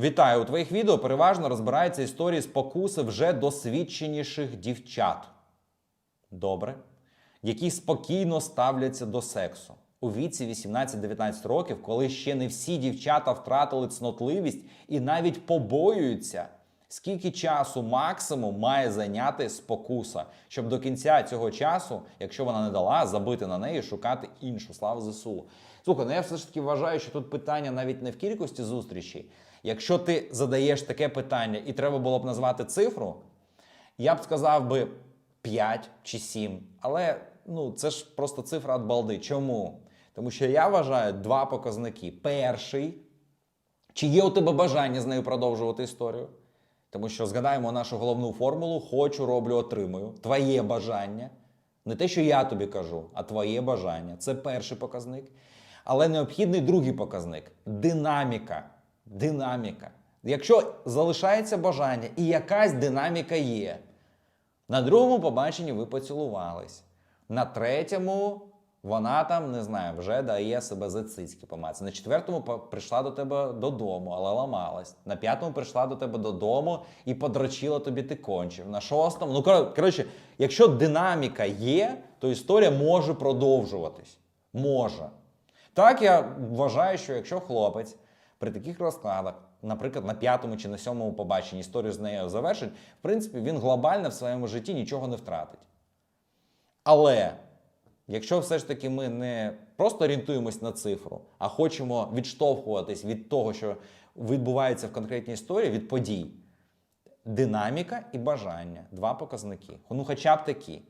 Вітаю! У твоїх відео переважно розбираються історії спокуси вже досвідченіших дівчат. Добре. Які спокійно ставляться до сексу. У віці 18-19 років, коли ще не всі дівчата втратили цнотливість і навіть побоюються, скільки часу максимум має зайняти спокуса, щоб до кінця цього часу, якщо вона не дала, забити на неї шукати іншу. Слава ЗСУ. Слухай, ну я все ж таки вважаю, що тут питання навіть не в кількості зустрічей. Якщо ти задаєш таке питання і треба було б назвати цифру, я б сказав би 5 чи 7. Але ну, це ж просто цифра від балди. Чому? Тому що я вважаю два показники. Перший, чи є у тебе бажання з нею продовжувати історію? Тому що згадаємо нашу головну формулу: хочу, роблю, отримую. Твоє бажання. Не те, що я тобі кажу, а твоє бажання. Це перший показник. Але необхідний другий показник динаміка. Динаміка. Якщо залишається бажання і якась динаміка є, на другому побаченні ви поцілувались. На третьому вона там, не знаю, вже дає себе за цицьки помацати. На четвертому прийшла до тебе додому, але ламалась. На п'ятому прийшла до тебе додому і подрочила тобі ти кончив. На шостому. Ну, кор- коротше, якщо динаміка є, то історія може продовжуватись. Може. Так, я вважаю, що якщо хлопець при таких розкладах, наприклад, на п'ятому чи на сьомому побаченні історію з нею завершить, в принципі, він глобально в своєму житті нічого не втратить. Але якщо все ж таки ми не просто орієнтуємось на цифру, а хочемо відштовхуватись від того, що відбувається в конкретній історії, від подій, динаміка і бажання два показники. Ну, хоча б такі.